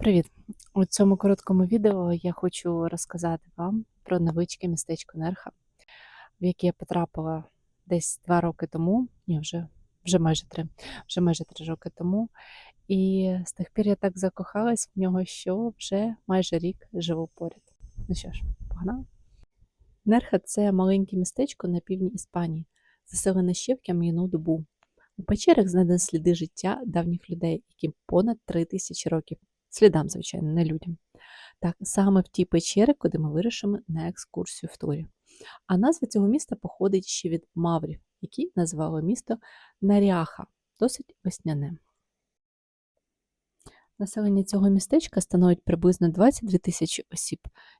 Привіт! У цьому короткому відео я хочу розказати вам про невеличке містечко Нерха, в яке я потрапила десь два роки тому, ні, вже, вже майже три, вже майже три роки тому. І з тих пір я так закохалась в нього, що вже майже рік живу поряд. Ну що ж, погнали? Нерха це маленьке містечко на півдні Іспанії, заселене ще в кам'яну добу. У печерах знайдені сліди життя давніх людей, яким понад три тисячі років. Слідам, звичайно, не людям. Так, саме в ті печери, куди ми вирішимо на екскурсію в турі. А назва цього міста походить ще від маврів, які називали місто Наряха, досить весняне. Населення цього містечка становить приблизно 22 тисячі осіб.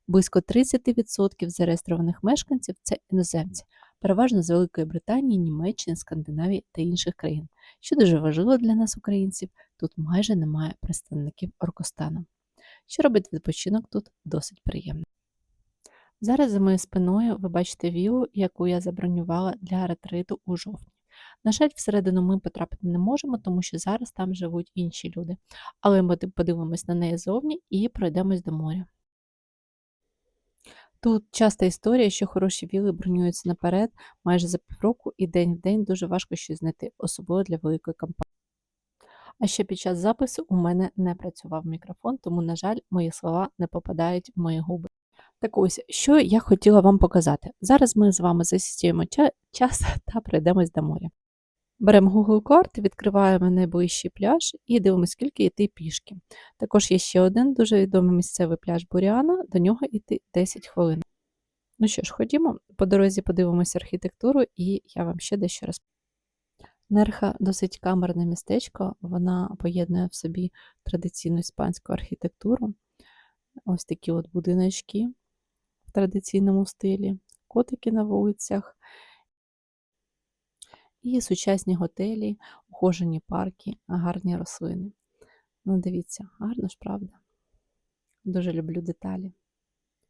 Близько 30% зареєстрованих мешканців це іноземці, переважно з Великої Британії, Німеччини, Скандинавії та інших країн. Що дуже важливо для нас, українців, тут майже немає представників Оркостану. Що робить відпочинок тут досить приємно. Зараз за моєю спиною ви бачите вілу, яку я забронювала для ретриту у жовтні. На жаль, всередину ми потрапити не можемо, тому що зараз там живуть інші люди. Але ми подивимось на неї зовні і пройдемось до моря. Тут часта історія, що хороші віли бронюються наперед майже за півроку, і день в день дуже важко щось знайти, особливо для великої компанії. А ще під час запису у мене не працював мікрофон, тому, на жаль, мої слова не попадають в мої губи. Так ось, що я хотіла вам показати. Зараз ми з вами засідємо час та пройдемось до моря. Беремо Google карти, відкриваємо найближчий пляж і дивимося, скільки йти пішки. Також є ще один дуже відомий місцевий пляж Буріана, до нього йти 10 хвилин. Ну що ж, ходімо, по дорозі подивимося архітектуру, і я вам ще дещо розповім. Нерха досить камерне містечко, вона поєднує в собі традиційну іспанську архітектуру. Ось такі от будиночки в традиційному стилі, котики на вулицях. І сучасні готелі, ухожені парки, гарні рослини. Ну, дивіться, гарно ж, правда? Дуже люблю деталі.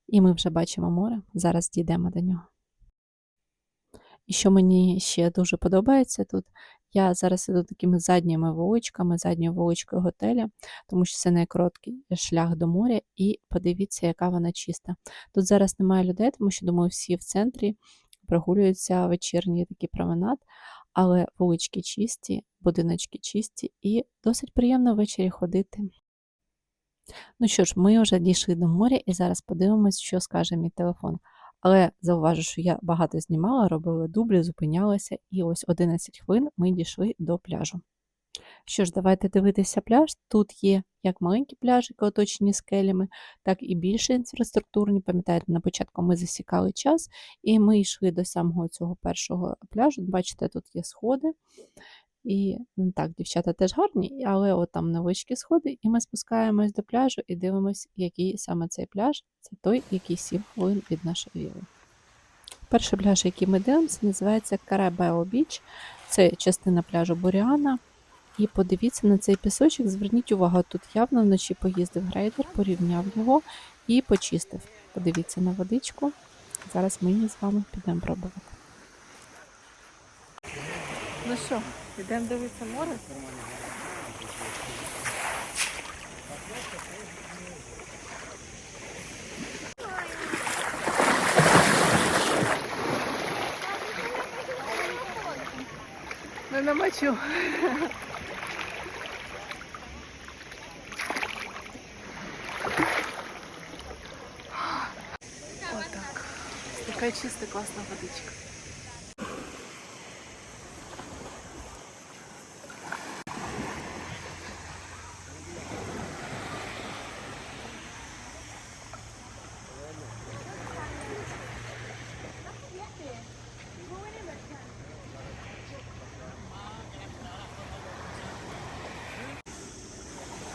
І ми вже бачимо море, зараз дійдемо до нього. І що мені ще дуже подобається тут, я зараз іду такими задніми вуличками, задньою вуличкою готеля, тому що це найкороткий шлях до моря, і подивіться, яка вона чиста. Тут зараз немає людей, тому що, думаю, всі в центрі прогулюються вечірній такий променад, але вулички чисті, будиночки чисті, і досить приємно ввечері ходити. Ну що ж, ми вже дійшли до моря і зараз подивимось, що скаже мій телефон. Але зауважу, що я багато знімала, робила дублі, зупинялася, і ось 11 хвилин ми дійшли до пляжу. Що ж, давайте дивитися пляж. Тут є як маленькі пляжики, оточені скелями, так і більше інфраструктурні. Пам'ятаєте, на початку ми засікали час, і ми йшли до самого цього першого пляжу. Бачите, тут є сходи. І так, дівчата теж гарні, але от там невеличкі сходи, і ми спускаємось до пляжу і дивимося, який саме цей пляж це той, який 7 хвилин від нашої віли. Перший пляж, який ми дивимося, називається Карабео Біч. Це частина пляжу Боріана. І подивіться на цей пісочок, зверніть увагу, тут явно вночі поїздив грейдер, порівняв його і почистив. Подивіться на водичку. Зараз ми з вами підемо пробувати. Ну що, йдемо дивитися море? намочу. Вот так. Такая чистая классная водичка.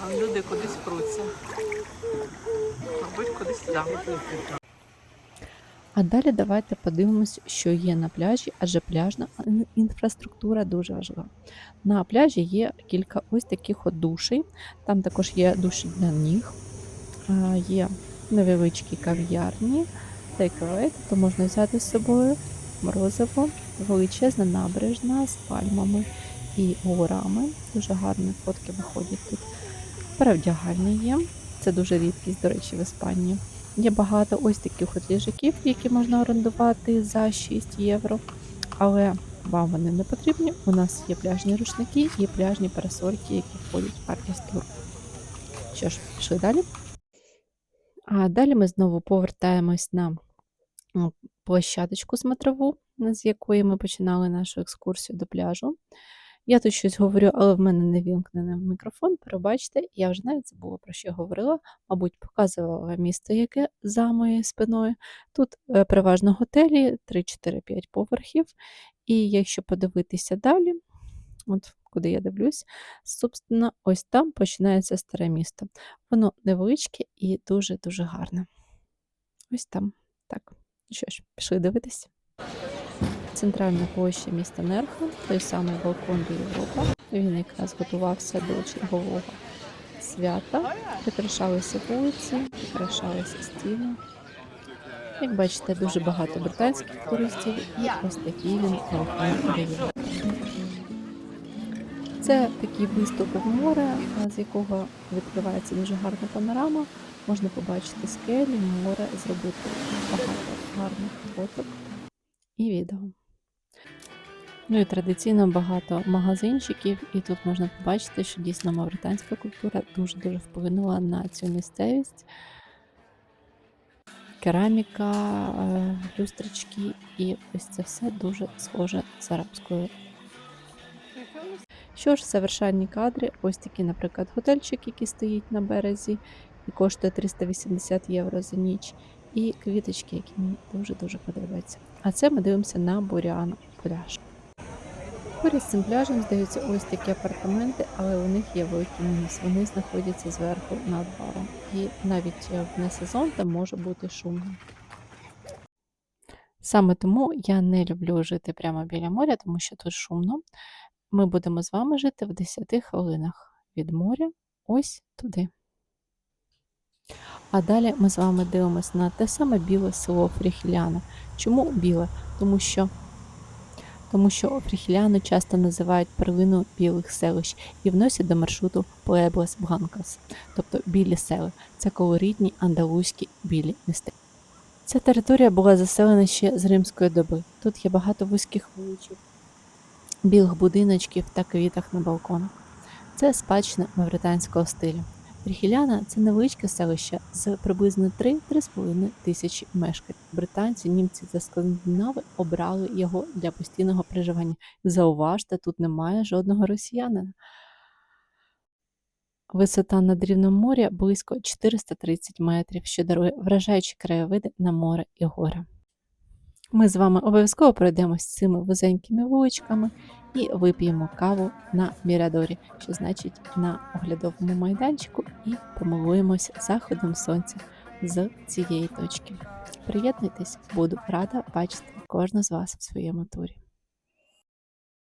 А люди кудись пруться. Мабуть, кудись туди. А далі давайте подивимось, що є на пляжі, адже пляжна інфраструктура дуже важлива. На пляжі є кілька ось таких от душей. Там також є душі для ніг, є невеличкі кав'ярні, тейковей, то можна взяти з собою морозиво, величезна набережна з пальмами і горами. Дуже гарні фотки виходять тут. Перевдягальні є, Це дуже рідкість, до речі, в Іспанії. Є багато ось таких от ліжаків, які можна орендувати за 6 євро. Але вам вони не потрібні. У нас є пляжні рушники і пляжні парасольки, які входять в вартість туру. Що ж, пішли далі. А далі ми знову повертаємось на м, площадочку смотрову, з якої ми починали нашу екскурсію до пляжу. Я тут щось говорю, але в мене не вімкнений мікрофон. Пробачте, я вже навіть забула про що говорила. Мабуть, показувала місто, яке за моєю спиною. Тут е, переважно готелі 3-4-5 поверхів. І якщо подивитися далі, от куди я дивлюсь, собственно, ось там починається старе місто. Воно невеличке і дуже-дуже гарне. Ось там. Так, що ж, пішли дивитися. Центральна площа міста Нерха, той самий балкон до Європа. Він якраз готувався до чергового свята. Прикрашалися вулиці, прикрашалися стіни. Як бачите, дуже багато британських туристів і ось такий він Європи. Це такий виступ в море, з якого відкривається дуже гарна панорама. Можна побачити скелі, море, зробити багато гарних фоток і відео. Ну і традиційно багато магазинчиків, і тут можна побачити, що дійсно мавританська культура дуже-дуже вплинула на цю місцевість. Кераміка, е, люстрички, і ось це все дуже схоже з арабською що ж, завершальні кадри, ось такий, наприклад, готельчик, який стоїть на березі і коштує 380 євро за ніч, і квіточки, які мені дуже-дуже подобаються. А це ми дивимося на Бурян пляж. Поряд з цим пляжем здаються ось такі апартаменти, але у них є великий мінус. Вони знаходяться зверху над баром. І навіть в несезон там може бути шумно. Саме тому я не люблю жити прямо біля моря, тому що тут шумно. Ми будемо з вами жити в 10 хвилинах від моря ось туди. А далі ми з вами дивимося на те саме біле село Фріхіляна. Чому біле? Тому що тому що Фріхіляну часто називають перлину білих селищ і вносять до маршруту Pueblos Blancos, тобто білі сели. Це колоритні андалузькі білі міста. Ця територія була заселена ще з римської доби. Тут є багато вузьких вуличок, білих будиночків та квітах на балконах. Це спадщина мавританського стилю. Ріхіляна це невеличке селище з приблизно 3-3,5 тисячі мешканців. Британці, німці та скандинави обрали його для постійного проживання. Зауважте, тут немає жодного росіянина. Висота над рівнем моря близько 430 метрів, що дарує вражаючі краєвиди на море і гори. Ми з вами обов'язково пройдемось цими вузенькими вуличками і вип'ємо каву на Мірадорі, що значить на оглядовому майданчику, і помилуємось заходом сонця з цієї точки. Приєднуйтесь, буду рада бачити кожну з вас в своєму турі.